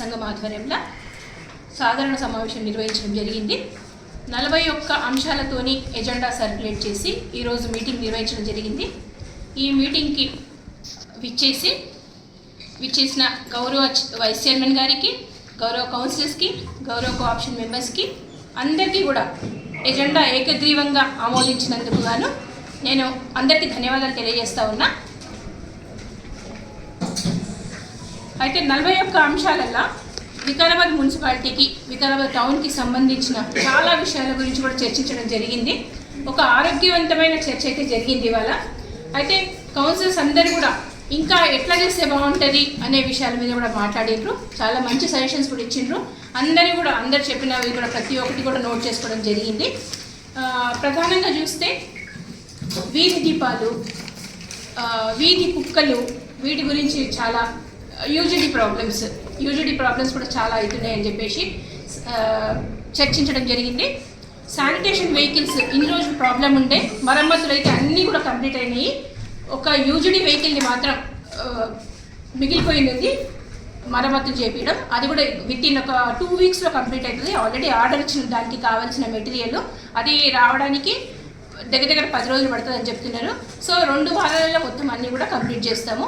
సంఘం ఆధ్వర్యంలో సాధారణ సమావేశం నిర్వహించడం జరిగింది. నలభై ఒక్క అంశాలతోని ఎజెండా సర్క్యులేట్ చేసి ఈరోజు మీటింగ్ నిర్వహించడం జరిగింది. ఈ మీటింగ్కి విచ్చేసి విచ్చేసిన గౌరవ వైస్ చైర్మన్ గారికి గౌరవ కౌన్సిలర్స్కి గౌరవ కోఆప్షన్ మెంబర్స్కి అందరికీ కూడా ఎజెండా ఏకగ్రీవంగా ఆమోదించినందుకు గాను నేను అందరికీ ధన్యవాదాలు తెలియజేస్తా ఉన్నా. అయితే నలభై ఒక్క అంశాలల్లో వికారాబాద్ మున్సిపాలిటీకి వికారాబాద్ టౌన్కి సంబంధించిన చాలా విషయాల గురించి కూడా చర్చించడం జరిగింది. ఒక ఆరోగ్యవంతమైన చర్చ అయితే జరిగింది ఇవాళ. అయితే కౌన్సిలర్స్ అందరూ కూడా ఇంకా ఎట్లా చేస్తే బాగుంటుంది అనే విషయాల మీద కూడా మాట్లాడిండ్రు చాలా మంచి సజెషన్స్ కూడా ఇచ్చిండ్రు. అందరి కూడా అందరు చెప్పినవి కూడా ప్రతి ఒక్కటి కూడా నోట్ చేసుకోవడం జరిగింది. ప్రధానంగా చూస్తే వీధి దీపాలు వీధి కుక్కలు వీటి గురించి చాలా యూజిడి ప్రాబ్లమ్స్ యూజిడి ప్రాబ్లమ్స్ కూడా చాలా అవుతున్నాయని చెప్పేసి చర్చించడం జరిగింది. శానిటేషన్ వెహికల్స్ ఇన్ని రోజులు ప్రాబ్లం ఉండే మరమ్మతులు అయితే అన్నీ కూడా కంప్లీట్ అయినాయి. ఒక యూజిడి వెహికల్ని మాత్రం మిగిలిపోయింది మరమ్మతులు చేపించడం అది కూడా విత్ ఇన్ ఒక టూ వీక్స్లో కంప్లీట్ అవుతుంది. ఆల్రెడీ ఆర్డర్ ఇచ్చిన దానికి కావాల్సిన మెటీరియల్ అది రావడానికి దగ్గర దగ్గర పది రోజులు పడుతుందని చెప్తున్నారు. సో రెండు వారాలలో మొత్తం అన్నీ కూడా కంప్లీట్ చేస్తాము.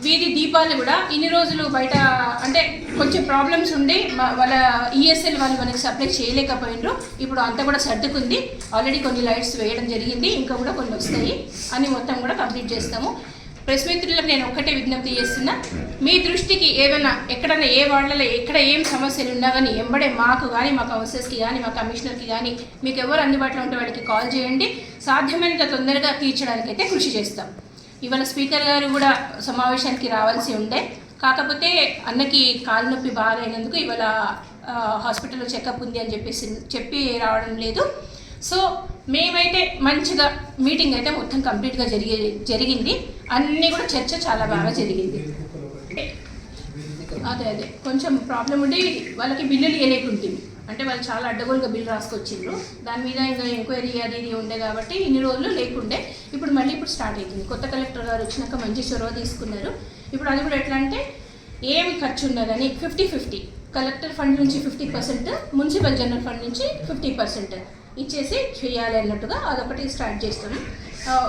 వీధి దీపాలు కూడా ఇన్ని రోజులు బయట అంటే కొంచెం ప్రాబ్లమ్స్ ఉండి వాళ్ళ ఈఎస్ఎల్ వాళ్ళు మనకి సప్లై చేయలేకపోయినారు. ఇప్పుడు అంతా కూడా సర్దుకుంది. ఆల్రెడీ కొన్ని లైట్స్ వేయడం జరిగింది. ఇంకా కూడా కొన్ని వస్తాయి. అని మొత్తం కూడా కంప్లీట్ చేస్తాము. ప్రెస్ మిత్రులకు నేను ఒక్కటే విజ్ఞప్తి చేస్తున్నా. మీ దృష్టికి ఏమైనా ఎక్కడైనా ఏ వార్డులలో ఎక్కడ ఏం సమస్యలు ఉన్నా కానీ ఎంబడే మాకు కానీ మా కౌన్సిలర్స్కి కానీ మా కమిషనర్కి కానీ మీకు ఎవరు అందుబాటులో ఉంటే వాళ్ళకి కాల్ చేయండి. సాధ్యమైనంత తొందరగా తీర్చడానికి అయితే కృషి చేస్తాం. ఇవాళ స్పీకర్ గారు కూడా సమావేశానికి రావాల్సి ఉండే కాకపోతే అన్నకి కాలు నొప్పి బాగాలైనందుకు ఇవాళ హాస్పిటల్లో చెకప్ ఉంది అని చెప్పేసి చెప్పి రావడం లేదు. సో మేమైతే మంచిగా మీటింగ్ అయితే మొత్తం కంప్లీట్గా జరిగే జరిగింది. అన్నీ కూడా చర్చ చాలా బాగా జరిగింది. అదే అదే. కొంచెం ప్రాబ్లం ఉండి వాళ్ళకి బిల్లులు ఇవ్వలేకుంటుంది అంటే వాళ్ళు చాలా అడ్డగోలుగా బిల్లు రాసుకొచ్చిండ్రు. దాని మీద ఇంకా ఎంక్వైరీ అది ఇది ఉండే కాబట్టి ఇన్ని రోజులు లేకుండే. ఇప్పుడు మళ్ళీ ఇప్పుడు స్టార్ట్ అవుతుంది కొత్త కలెక్టర్ గారు వచ్చినాక మంచి చొరవ తీసుకున్నారు. ఇప్పుడు అది కూడా ఎట్లా అంటే ఏమి ఖర్చు ఉండదని ఫిఫ్టీ ఫిఫ్టీ. కలెక్టర్ ఫండ్ నుంచి fifty percent municipal general fund నుంచి ఫిఫ్టీ పర్సెంట్ ఇచ్చేసి చేయాలి అన్నట్టుగా అదొకటి స్టార్ట్ చేస్తాం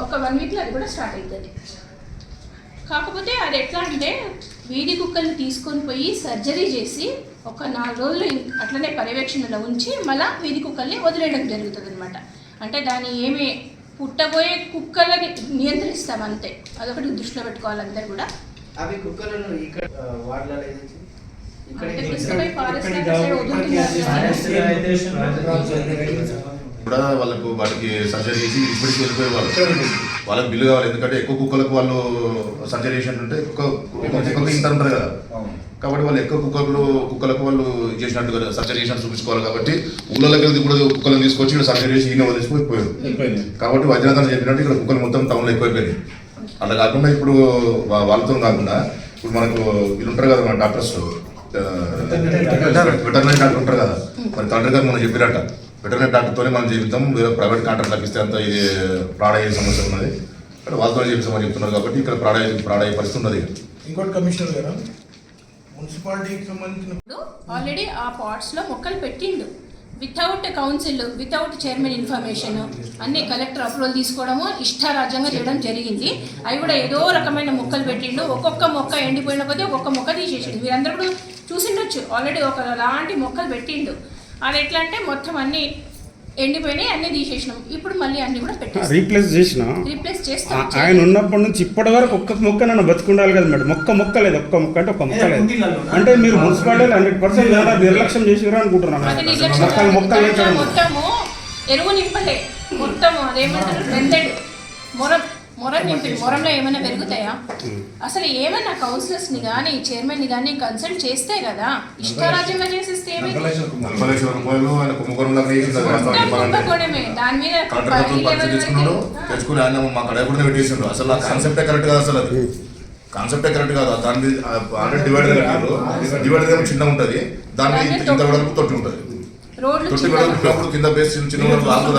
ఒక వన్ వీక్లో అది కూడా స్టార్ట్ అవుతుంది కాకపోతే అది ఎట్లా అంటే వీధి కుక్కల్ని తీసుకొని పోయి సర్జరీ చేసి ఒక నాలుగు రోజులు అట్లనే పర్యవేక్షణలో ఉంచి మళ్ళా వీధి కుక్కల్ని వదిలేయడం జరుగుతుంది అనమాట అంటే దాన్ని ఏమి పుట్టబోయే కుక్కలని నియంత్రిస్తాం అంతే. అదొకటి దృష్టిలో పెట్టుకోవాలి అందరు కూడా. అవి కుక్కలను ఇక్కడ కూడా వాళ్ళకు వాటికి సర్జరీ చేసి ఇప్పటికి వెళ్ళిపోయే వాళ్ళు. వాళ్ళకి బిల్లు కావాలి. ఎందుకంటే ఎక్కువ కుక్కలకు వాళ్ళు సర్జరీ చేసినట్టుంటే ఇంత ఉంటుంది కదా. కాబట్టి వాళ్ళు ఎక్కువ కుక్కలు కుక్కలకు వాళ్ళు చేసినట్టు కదా సర్జరీ చేసినట్టు చూపించుకోవాలి కాబట్టి ఊళ్ళలోకి వెళ్ళి కూడా కుక్కలను తీసుకొచ్చి ఇక్కడ సర్జరీ చేసి ఈయన వదిలేసిపోయి పోయారు కాబట్టి వైద్యనాథన్ చెప్పినట్టు ఇక్కడ కుక్కలు మొత్తం టౌన్లో ఎక్కువైపోయినాయి. అలా కాకుండా ఇప్పుడు వాళ్ళతో కాకుండా ఇప్పుడు మనకు వీళ్ళు ఉంటారు కదా మన డాక్టర్స్ వెటర్నరీ డాక్టర్ ఉంటారు కదా. మరి తండ్రి గారు మనం చెప్పినట్ట వెటర్నరీ డాక్టర్తోనే మనం చేపిద్దాం వేరే ప్రైవేట్ కాంట్రాక్ట్ తప్పిస్తే అంత ఇది ప్రాణ అయ్యే సమస్య ఉన్నది. ఇక్కడ వాళ్ళతో చేపిస్తామని చెప్తున్నారు కాబట్టి ఇక్కడ ప్రాణ ప్రాణ అయ్యే పరిస్థితి ఉన్నది. ఇక. ఇంకోటి కమిషనర్ గారు? మున్సిపాలిటీకి సంబంధించిన ఆల్రెడీ ఆ పాట్స్లో మొక్కలు పెట్టిండు. Without council without chairman information అన్ని కలెక్టర్ అప్రూవల్ తీసుకోవడము ఇష్టారాజ్యంగా చేయడం జరిగింది. అవి కూడా ఏదో రకమైన మొక్కలు పెట్టిండు. ఒక్కొక్క మొక్క ఎండిపోయిన కొద్దీ ఒక్కొక్క మొక్క తీసేసిండు. మీరందరూ కూడా చూసిండొచ్చు. ఆల్రెడీ ఒక లాంటి మొక్కలు పెట్టిండు. అది ఎట్లా అంటే మొత్తం అన్ని ఎండిపోయినాయి అన్ని తీసేసినాం. ఇప్పుడు మళ్ళీ అన్ని కూడా పెట్టేస్తాం. రీప్లేస్ చేసిన? రీప్లేస్ చేస్తాం ఆయన ఉన్నప్పటి నుంచి ఇప్పటి వరకు ఒక్క మొక్క నన్ను బతుకుండాలి కదా మేడం. ఒక్క మొక్క లేదు ఒక్క మొక్క అంటే ఒక్క మొక్క లేదు. అంటే మీరు మున్సిపాలిటీ హండ్రెడ్ పర్సెంట్ నిర్లక్ష్యం చేసిరా అనుకుంటున్నాను మొక్కలు మొక్కలు మొత్తము ఎరువు నింపలే. మొత్తము అదేమంటారు? మెంతెడ్ మొరం మొరం నింపి మొరంలో ఏమైనా పెరుగుతాయా? అసలు ఏమైనా కౌన్సిలర్స్ని కానీ చైర్మన్ని కానీ కన్సల్ట్ చేస్తే కదా ఇష్టారాజ్యంగా చేసేస్తే. కుంభకోణమే దాని మీద వరకు- తెచ్చుకుని ఆయన మా కడ కూడా పెట్టేసిండు. అసలు ఆ కాన్సెప్టే కరెక్ట్ కాదు అసలు అది. కాన్సెప్టే కరెక్ట్ కాదు. దాని ఆల్రెడీ డివైడర్ కట్టారు డివైడర్ ఏమో చిన్న ఉంటుంది. దాని మీద ఇంత ఇంత వెడల్పు తొట్టి ఉంటుంది. రోడ్లు తొట్టి కింద బేస్ చిన్న వాళ్ళు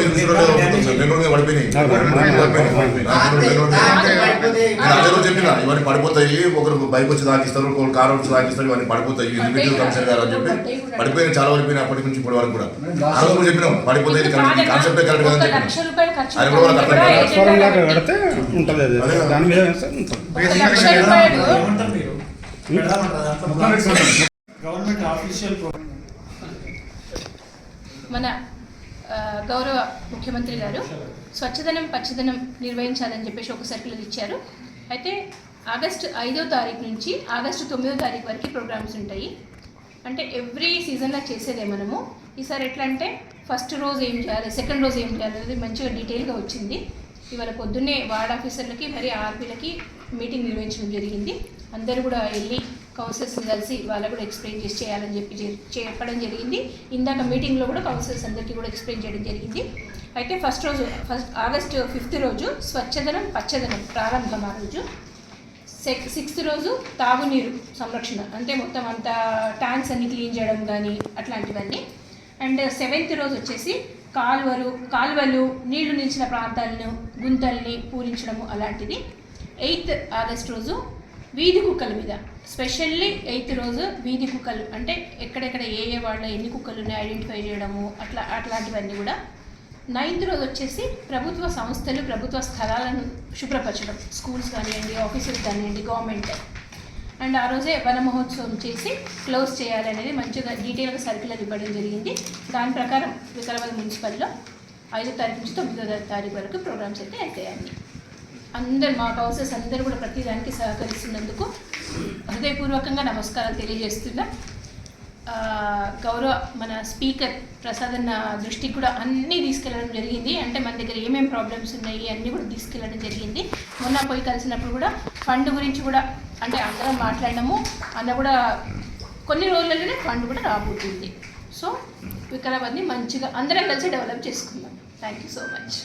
నిన్న మీరు పడిపోయినాయి. నేను అదే రోజు చెప్పిన ఇవన్నీ పడిపోతాయి ఒకరు బైక్ వచ్చి తాకిస్తారు ఒకరు కార్ వచ్చి తాకిస్తారు ఇవన్నీ పడిపోతాయి. కమిషన్ గారు అని చెప్పి పడిపోయిన చాలా పడిపోయినాయి అప్పటి నుంచి ఇప్పటి వరకు కూడా. ఆ రోజు కూడా చెప్పినాం పడిపోతాయి కాన్సెప్ట్ కరెక్ట్ కదా అది కూడా కడితే ఉంటుంది. దాని మీద వేస్తే ఉంటుంది. మన గౌరవ ముఖ్యమంత్రి గారు స్వచ్ఛదనం పచ్చదనం నిర్వహించాలని చెప్పేసి ఒక సర్క్యులర్ ఇచ్చారు. అయితే ఆగస్టు ఐదో తారీఖు నుంచి ఆగస్టు తొమ్మిదో తారీఖు వరకు ప్రోగ్రామ్స్ ఉంటాయి. అంటే ఎవ్రీ సీజన్లో చేసేదే మనము. ఈసారి ఎట్లా అంటే ఫస్ట్ రోజు ఏం చేయాలి సెకండ్ రోజు ఏం చేయాలి అనేది మంచిగా డీటెయిల్గా వచ్చింది. ఇవాళ పొద్దున్నే వార్డ్ ఆఫీసర్లకి మరి ఆర్పీలకి మీటింగ్ నిర్వహించడం జరిగింది. అందరూ కూడా వెళ్ళి కౌన్సిలర్స్ కలిసి వాళ్ళకు కూడా ఎక్స్ప్లెయిన్ చేసి చేయాలని చెప్పి చెప్పడం జరిగింది. ఇందాక మీటింగ్లో కూడా కౌన్సిలర్స్ అందరికీ కూడా ఎక్స్ప్లెయిన్ చేయడం జరిగింది. అయితే ఫస్ట్ రోజు ఫస్ట్ ఆగస్టు ఫిఫ్త్ రోజు స్వచ్ఛదనం పచ్చదనం ప్రారంభం ఆ రోజు? సెక్ సిక్స్త్ రోజు తాగునీరు సంరక్షణ. అంటే మొత్తం అంతా ట్యాంక్స్ అన్ని క్లీన్ చేయడం కానీ అట్లాంటివన్నీ. అండ్ సెవెంత్ రోజు వచ్చేసి కాలువలు కాలువలు నీళ్ళు నిలిచిన ప్రాంతాలను గుంతల్ని పూరించడము అలాంటిది. ఎయిత్ ఆగస్ట్ రోజు వీధి కుక్కల మీద. స్పెషల్లీ ఎయిత్ రోజు వీధి కుక్కలు. అంటే ఎక్కడెక్కడ ఏ ఏ వాళ్ళ ఎన్ని కుక్కలు ఉన్నాయి ఐడెంటిఫై చేయడము అట్లా అట్లాంటివన్నీ కూడా. నైన్త్ రోజు వచ్చేసి ప్రభుత్వ సంస్థలు ప్రభుత్వ స్థలాలను శుభ్రపరచడం. స్కూల్స్ కానివ్వండి ఆఫీసెస్ కానివ్వండి గవర్నమెంట్ అండ్ ఆ రోజే వన మహోత్సవం చేసి క్లోజ్ చేయాలనేది మంచిగా డీటెయిల్గా సర్క్యులర్ ఇవ్వడం జరిగింది. దాని ప్రకారం వికారాబాద్ మున్సిపల్లో ఐదో తారీఖు నుంచి తొమ్మిదో తారీఖు వరకు ప్రోగ్రామ్స్ అయితే అవుతాయండి అందరు మా కౌన్సిలర్స్ అందరూ కూడా ప్రతిదానికి సహకరిస్తున్నందుకు హృదయపూర్వకంగా నమస్కారం తెలియజేస్తున్నా. గౌరవ మన స్పీకర్ ప్రసాద్ అన్న దృష్టికి కూడా అన్నీ తీసుకెళ్ళడం జరిగింది. అంటే మన దగ్గర ఏమేమి ప్రాబ్లమ్స్ ఉన్నాయి అన్నీ కూడా తీసుకెళ్ళడం జరిగింది. మొన్న పోయి కలిసినప్పుడు కూడా ఫండ్ గురించి కూడా అంటే అందరం మాట్లాడినాము. అన్న కూడా కొన్ని రోజులలోనే ఫండ్ కూడా రాబోతుంది. సో వికారాబాద్ని మంచిగా అందరం కలిసి డెవలప్ చేసుకుందాం. Thank you so much